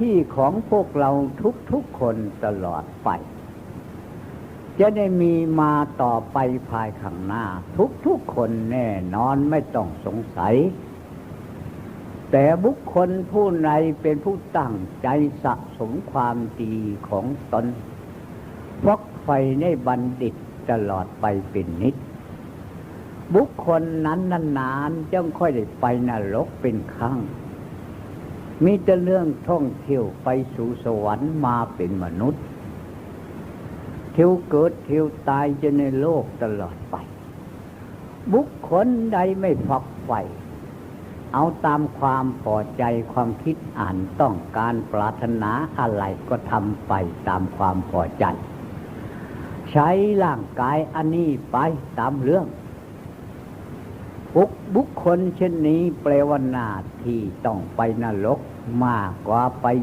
ที่ของพวกเราทุกๆคนตลอดไป จะได้มีมาต่อไปภายข้างหน้า ทุกๆคนแน่นอนไม่ต้องสงสัย แต่บุคคลผู้ใดเป็นผู้ตั้งใจสะสมความดีของตนฟักไฟในบัณฑิตตลอดไปเป็นนิดบุคคลนั้นนานๆจึงค่อยได้ไปนรกเป็นครั้ง มีแต่เรื่องท่องเที่ยวไปสู่สวรรค์มาเป็นมนุษย์ เที่ยวเกิดเที่ยวตายจะในโลกตลอดไป บุคคลใดไม่ฝักใฝ่เอาตามความพอใจความคิดอ่านต้องการปรารถนาอะไรก็ทำไปตามความพอใจ ใช้ร่างกายอันนี้ไปตามเรื่อง บุคบุคคลเช่นนี้แปลว่าหน้าที่ต้องไปนรกมากกว่าไป